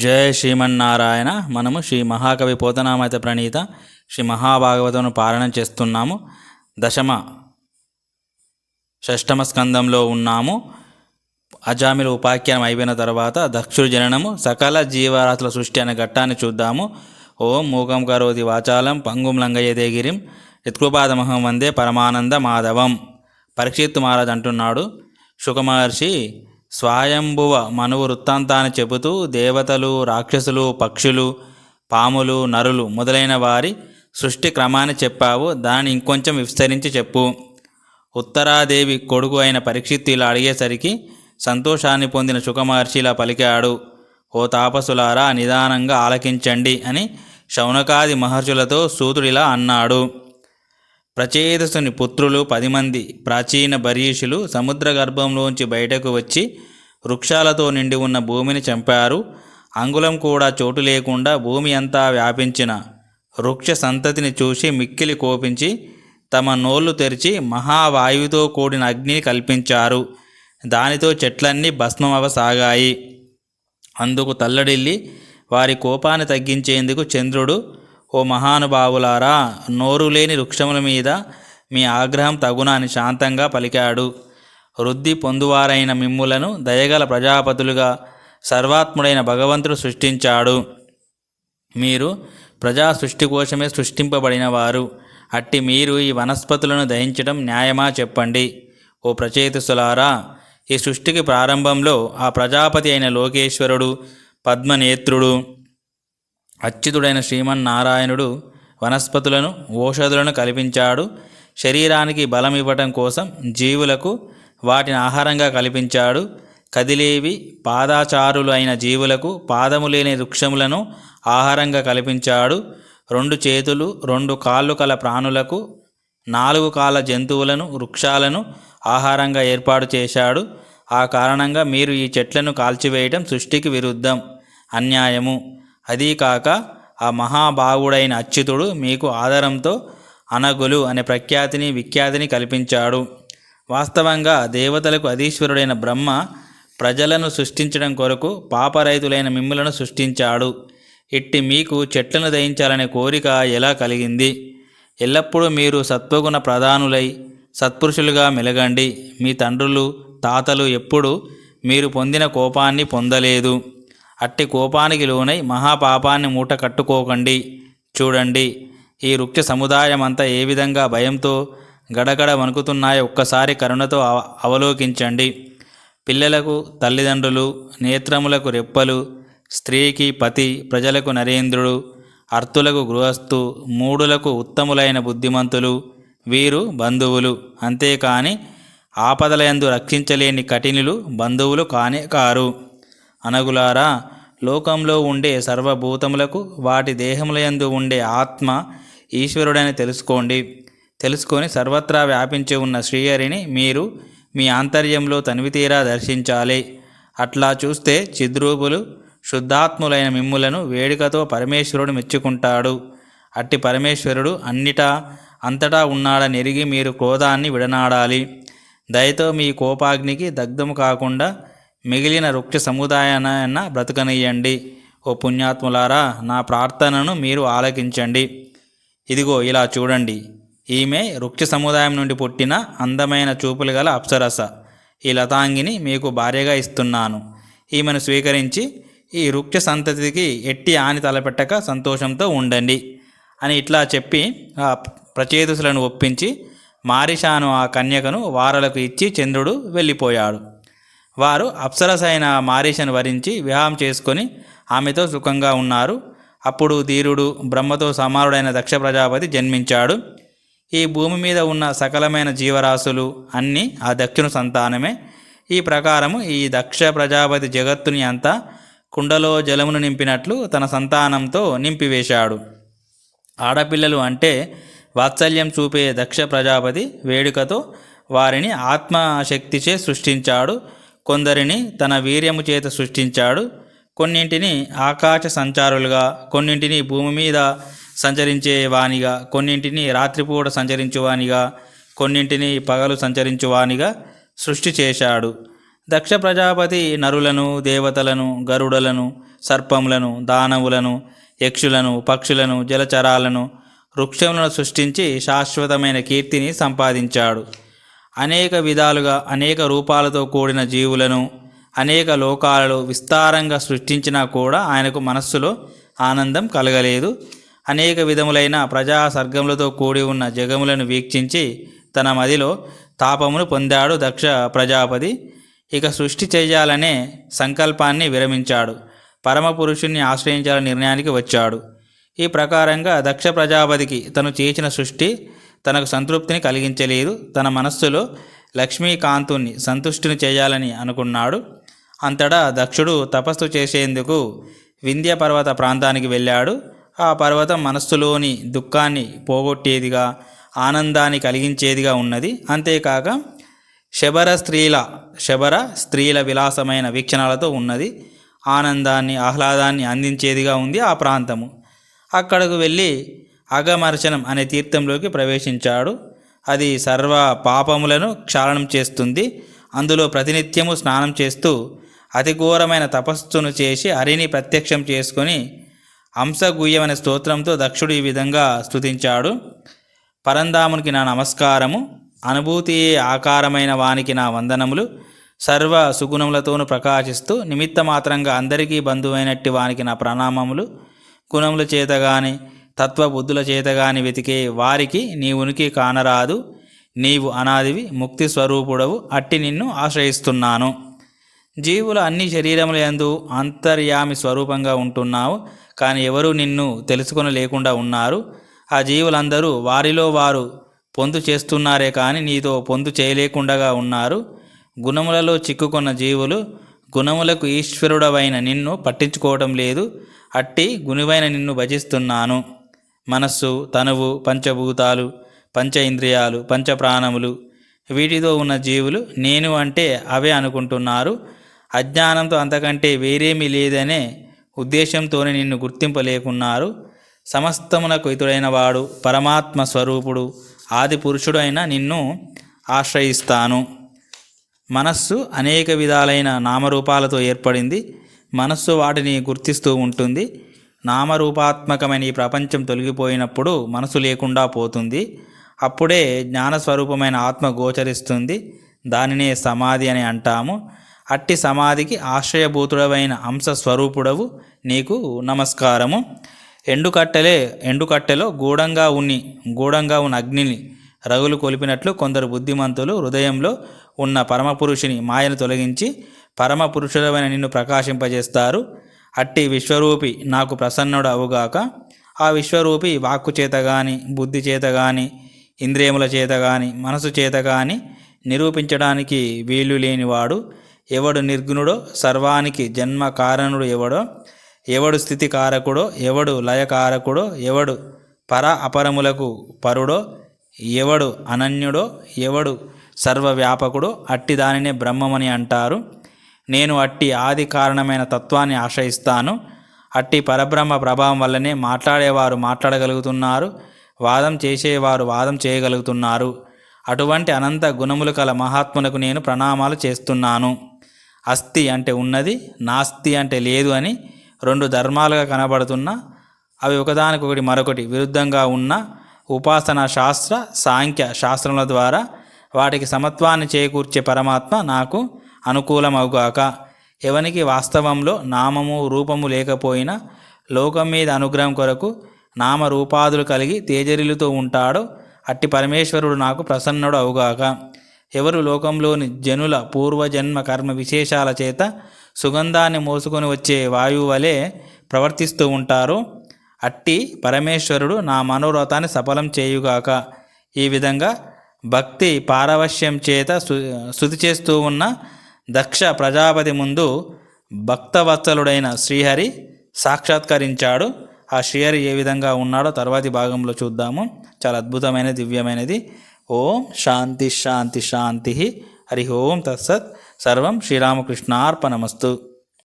జయ శ్రీమన్నారాయణ. మనము శ్రీ మహాకవి పోతనామత ప్రణీత శ్రీ మహాభాగవతను పారాయణం చేస్తున్నాము. దశమ షష్టమ స్కందంలో ఉన్నాము. అజామిల ఉపాఖ్యానం అయిపోయిన తర్వాత దక్షుడి జననము సకల జీవరాశుల సృష్టి అనే ఘట్టాన్ని చూద్దాము. ఓం మూకం కరోతి వాచాలం పంగుం లంగయ్యదేగిరిం యత్కృపాదమహం వందే పరమానంద మాధవం. పరీక్షిత్ మహారాజ్ అంటున్నాడు. శుకమహర్షి స్వయంభువ మనువు వృత్తాంతాన్ని చెబుతూ దేవతలు రాక్షసులు పక్షులు పాములు నరులు మొదలైన వారి సృష్టి క్రమాన్ని చెప్పావు. దాన్ని ఇంకొంచెం విస్తరించి చెప్పు. ఉత్తరాదేవి కొడుకు అయిన పరీక్షిత్తు ఇలా అడిగేసరికి సంతోషాన్ని పొందిన సుఖమహర్షి ఇలా పలికాడు. ఓ తాపసులారా నిదానంగా ఆలకించండి అని శౌనకాది మహర్షులతో సూతుడిలా అన్నాడు. ప్రచేతసుని పుత్రులు పది మంది ప్రాచీన బరీషులు సముద్ర గర్భంలోంచి బయటకు వచ్చి వృక్షాలతో నిండి ఉన్న భూమిని చంపారు. అంగుళం కూడా చోటు లేకుండా భూమి అంతా వ్యాపించిన వృక్ష సంతతిని చూసి మిక్కిలి కోపించి తమ నోళ్ళు తెరిచి మహావాయువుతో కూడిన అగ్నిని కల్పించారు. దానితో చెట్లన్నీ భస్మమవసాగాయి. అందుకు తల్లడిల్లి వారి కోపాన్ని తగ్గించేందుకు చంద్రుడు ఓ మహానుభావులారా నోరు లేని వృక్షముల మీద మీ ఆగ్రహం తగున అని శాంతంగా పలికాడు. వృద్ధి పొందువారైన మిమ్ములను దయగల ప్రజాపతులుగా సర్వాత్ముడైన భగవంతుడు సృష్టించాడు. మీరు ప్రజా సృష్టి కోసమే సృష్టింపబడిన వారు అట్టి మీరు ఈ వనస్పతులను దహించడం న్యాయమా చెప్పండి. ఓ ప్రచేతసులారా ఈ సృష్టికి ప్రారంభంలో ఆ ప్రజాపతి అయిన లోకేశ్వరుడు పద్మనేత్రుడు అచ్యుతుడైన శ్రీమన్నారాయణుడు వనస్పతులను ఓషధులను కల్పించాడు. శరీరానికి బలం ఇవ్వటం కోసం జీవులకు వాటిని ఆహారంగా కల్పించాడు. కదిలేవి పాదాచారులు అయిన జీవులకు పాదము లేని వృక్షములను ఆహారంగా కల్పించాడు. రెండు చేతులు రెండు కాళ్ళు కల ప్రాణులకు నాలుగు కాళ్ళ జంతువులను వృక్షాలను ఆహారంగా ఏర్పాటు చేశాడు. ఆ కారణంగా మీరు ఈ చెట్లను కాల్చివేయటం సృష్టికి విరుద్ధం. అన్యాయము. అదీ కాక ఆ మహాభావుడైన అచ్యుతుడు మీకు ఆధారంతో అనగులు అనే ప్రఖ్యాతిని విఖ్యాతిని కల్పించాడు. వాస్తవంగా దేవతలకు అధీశ్వరుడైన బ్రహ్మ ప్రజలను సృష్టించడం కొరకు పాపరైతులైన మిమ్ములను సృష్టించాడు. ఇట్టి మీకు చెట్లను దయించాలనే కోరిక ఎలా కలిగింది? ఎల్లప్పుడూ మీరు సత్వగుణ ప్రధానులై సత్పురుషులుగా మెలగండి. మీ తండ్రులు తాతలు ఎప్పుడు మీరు పొందిన కోపాన్ని పొందలేదు. అట్టి కోపానికి లోనై మహాపాపాన్ని మూట కట్టుకోకండి. చూడండి ఈ వృక్ష సముదాయమంతా ఏ విధంగా భయంతో గడగడ వణుకుతున్నాయో ఒక్కసారి కరుణతో అవలోకించండి. పిల్లలకు తల్లిదండ్రులు నేత్రములకు రెప్పలు స్త్రీకి పతి ప్రజలకు నరేంద్రుడు అర్తులకు గృహస్థు మూడులకు ఉత్తములైన బుద్ధిమంతులు వీరు బంధువులు. అంతేకాని ఆపదలయందు రక్షించలేని కఠినులు బంధువులు కానే కారు. అనగులారా లోకంలో ఉండే సర్వభూతములకు వాటి దేహములయందు ఉండే ఆత్మ ఈశ్వరుడని తెలుసుకోండి. తెలుసుకొని సర్వత్రా వ్యాపించి ఉన్న శ్రీహరిని మీరు మీ ఆంతర్యంలో తనివితీరా దర్శించాలి. అట్లా చూస్తే చిద్రూపులు శుద్ధాత్ములైన మిమ్ములను వేడుకతో పరమేశ్వరుడు మెచ్చుకుంటాడు. అట్టి పరమేశ్వరుడు అన్నిటా అంతటా ఉన్నాడని ఎరిగి మీరు క్రోధాన్ని విడనాడాలి. దయతో మీ కోపాగ్నికి దగ్ధము కాకుండా మిగిలిన వృక్ష సముదాయాన బ్రతకనియండి. ఓ పుణ్యాత్ములారా నా ప్రార్థనను మీరు ఆలకించండి. ఇదిగో ఇలా చూడండి. ఈమె వృక్ష సముదాయం నుండి పుట్టిన అందమైన చూపులు గల అప్సరస. ఈ లతాంగిని మీకు భార్యగా ఇస్తున్నాను. ఈమెను స్వీకరించి ఈ వృక్ష సంతతికి ఎట్టి ఆని తలపెట్టక సంతోషంతో ఉండండి అని ఇట్లా చెప్పి ఆ ప్రచేతుసులను ఒప్పించి మారిషాను ఆ కన్యకను వారలకు ఇచ్చి చంద్రుడు వెళ్ళిపోయాడు. వారు అప్సరసైన మారీషను వరించి వివాహం చేసుకొని ఆమెతో సుఖంగా ఉన్నారు. అప్పుడు ధీరుడు బ్రహ్మతో సమానుడైన దక్ష ప్రజాపతి జన్మించాడు. ఈ భూమి మీద ఉన్న సకలమైన జీవరాశులు అన్నీ ఆ దక్షుని సంతానమే. ఈ ప్రకారము ఈ దక్ష ప్రజాపతి జగత్తుని అంతా కుండలో జలమును నింపినట్లు తన సంతానంతో నింపివేశాడు. ఆడపిల్లలు అంటే వాత్సల్యం చూపే దక్ష ప్రజాపతి వేడుకతో వారిని ఆత్మశక్తిచే సృష్టించాడు. కొందరిని తన వీర్యము చేత సృష్టించాడు. కొన్నింటిని ఆకాశ సంచారులుగా కొన్నింటిని భూమి మీద సంచరించే వానిగా కొన్నింటిని రాత్రిపూట సంచరించువానిగా కొన్నింటిని పగలు సంచరించువానిగా సృష్టి చేశాడు. దక్ష ప్రజాపతి నరులను దేవతలను గరుడలను సర్పములను దానవులను యక్షులను పక్షులను జలచరాలను వృక్షములను సృష్టించి శాశ్వతమైన కీర్తిని సంపాదించాడు. అనేక విధాలుగా అనేక రూపాలతో కూడిన జీవులను అనేక లోకాలలో విస్తారంగా సృష్టించినా కూడా ఆయనకు మనస్సులో ఆనందం కలగలేదు. అనేక విధములైన ప్రజా సర్గములతో కూడి ఉన్న జగములను వీక్షించి తన మదిలో తాపమును పొందాడు దక్ష ప్రజాపతి. ఇక సృష్టి చేయాలనే సంకల్పాన్ని విరమించాడు. పరమపురుషుణ్ణి ఆశ్రయించాలనే నిర్ణయానికి వచ్చాడు. ఈ ప్రకారంగా దక్ష ప్రజాపతికి తను చేసిన సృష్టి తనకు సంతృప్తిని కలిగించలేదు. తన మనస్సులో లక్ష్మీకాంతుని సంతుష్టిని చేయాలని అనుకున్నాడు. అంతటా దక్షుడు తపస్సు చేసేందుకు వింధ్య పర్వత ప్రాంతానికి వెళ్ళాడు. ఆ పర్వతం మనస్సులోని దుఃఖాన్ని పోగొట్టేదిగా ఆనందాన్ని కలిగించేదిగా ఉన్నది. అంతేకాక శబర స్త్రీల శబర స్త్రీల విలాసమైన వీక్షణాలతో ఉన్నది. ఆనందాన్ని ఆహ్లాదాన్ని అందించేదిగా ఉంది ఆ ప్రాంతము. అక్కడకు వెళ్ళి అగమర్చనం అనే తీర్థంలోకి ప్రవేశించాడు. అది సర్వ పాపములను క్షాళనం చేస్తుంది. అందులో ప్రతినిత్యము స్నానం చేస్తూ అతి ఘోరమైన తపస్సును చేసి హరిని ప్రత్యక్షం చేసుకొని హంసగుయ్యం అనే స్తోత్రంతో దక్షుడు ఈ విధంగా స్తుతించాడు. పరంధామునికి నా నమస్కారము అనుభూతి ఆకారమైన వానికి నా వందనములు సర్వ సుగుణములతోనూ ప్రకాశిస్తూ నిమిత్తమాత్రంగా అందరికీ బంధువైనట్టి వానికి నా ప్రణామములు. గుణముల చేత కానీ తత్వబుద్ధుల చేతగాని వెతికే వారికి నీ ఉనికి కానరాదు. నీవు అనాదివి ముక్తి స్వరూపుడవు. అట్టి నిన్ను ఆశ్రయిస్తున్నాను. జీవుల అన్ని శరీరములందు అంతర్యామి స్వరూపంగా ఉంటున్నావు. కానీ ఎవరు నిన్ను తెలుసుకొని లేకుండా ఉన్నారు? ఆ జీవులందరూ వారిలో వారు పొందు చేస్తున్నారే కానీ నీతో పొందు చేయలేకుండగా ఉన్నారు. గుణములలో చిక్కుకున్న జీవులు గుణములకు ఈశ్వరుడవైన నిన్ను పట్టించుకోవడం లేదు. అట్టి గుణివైన నిన్ను భజిస్తున్నాను. మనస్సు తనువు పంచభూతాలు పంచ ఇంద్రియాలు పంచప్రాణములు వీటితో ఉన్న జీవులు నేను అంటే అవే అనుకుంటున్నారు. అజ్ఞానంతో అంతకంటే వేరేమీ లేదనే ఉద్దేశంతోనే నిన్ను గుర్తింపలేకున్నారు. సమస్తమునకు ఇతుడైన వాడు పరమాత్మ స్వరూపుడు ఆది పురుషుడు నిన్ను ఆశ్రయిస్తాను. మనస్సు అనేక విధాలైన నామరూపాలతో ఏర్పడింది. మనస్సు వాటిని గుర్తిస్తూ ఉంటుంది. నామరూపాత్మకమైన ఈ ప్రపంచం తొలగిపోయినప్పుడు మనసు లేకుండా పోతుంది. అప్పుడే జ్ఞానస్వరూపమైన ఆత్మ గోచరిస్తుంది. దానినే సమాధి అని అంటాము. అట్టి సమాధికి ఆశ్రయభూతుడవైన అంశ స్వరూపుడవు నీకు నమస్కారము. ఎండుకట్టెలే ఎండుకట్టెలో గూఢంగా ఉన్ని గూఢంగా ఉన్న అగ్నిని రగులు కొలిపినట్లు కొందరు బుద్ధిమంతులు హృదయంలో ఉన్న పరమపురుషుని మాయను తొలగించి పరమపురుషుడమైన నిన్ను ప్రకాశింపజేస్తారు. అట్టి విశ్వరూపి నాకు ప్రసన్నుడు అవుగాక ఆ విశ్వరూపి వాక్కు చేత గాని బుద్ధి చేత గాని ఇంద్రియముల చేత గాని మనసు చేత గాని నిరూపించడానికి వీలు లేనివాడు ఎవడు నిర్గుణుడో సర్వానికి జన్మ కారణుడు ఎవడో ఎవడు స్థితి కారకుడో ఎవడు లయకారకుడో ఎవడు పర అపరములకు పరుడో ఎవడు అనన్యుడో ఎవడు సర్వవ్యాపకుడో అట్టి దానినే బ్రహ్మమని అంటారు. నేను అట్టి ఆది కారణమైన తత్వాన్ని ఆశ్రయిస్తాను. అట్టి పరబ్రహ్మ ప్రభావం వల్లనే మాట్లాడేవారు మాట్లాడగలుగుతున్నారు. వాదం చేసేవారు వాదం చేయగలుగుతున్నారు. అటువంటి అనంత గుణములు కల మహాత్ములకు నేను ప్రణామాలు చేస్తున్నాను. అస్థి అంటే ఉన్నది నాస్తి అంటే లేదు అని రెండు ధర్మాలుగా కనబడుతున్న. అవి ఒకదానికొకటి మరొకటి విరుద్ధంగా ఉన్న. ఉపాసన శాస్త్ర సాంఖ్య శాస్త్రముల ద్వారా వాటికి సమత్వాన్ని చేకూర్చే పరమాత్మ నాకు అనుకూలమవుగాక ఎవనికి వాస్తవంలో నామము రూపము లేకపోయినా లోకం మీద అనుగ్రహం కొరకు నామ రూపాదులు కలిగి తేజరిలుతో ఉంటాడో అట్టి పరమేశ్వరుడు నాకు ప్రసన్నుడు అవుగాక. ఎవరు లోకంలోని జనుల పూర్వజన్మ కర్మ విశేషాల చేత సుగంధాన్ని మోసుకొని వచ్చే వాయువు వలె ప్రవర్తిస్తూ ఉంటారో అట్టి పరమేశ్వరుడు నా మనోరథాన్ని సఫలం చేయుగాక. ఈ విధంగా భక్తి పారవశ్యం చేత సు- చేస్తూ ఉన్న దక్ష ప్రజాపతి ముందు భక్తవత్సలుడైన శ్రీహరి సాక్షాత్కరించాడు. ఆ శ్రీహరి ఏ విధంగా ఉన్నాడో తర్వాతి భాగంలో చూద్దాము. చాలా అద్భుతమైన దివ్యమైనది. ఓం శాంతి శాంతి శాంతి. హరి ఓం తత్సత్. సర్వం శ్రీరామకృష్ణార్పణమస్తు.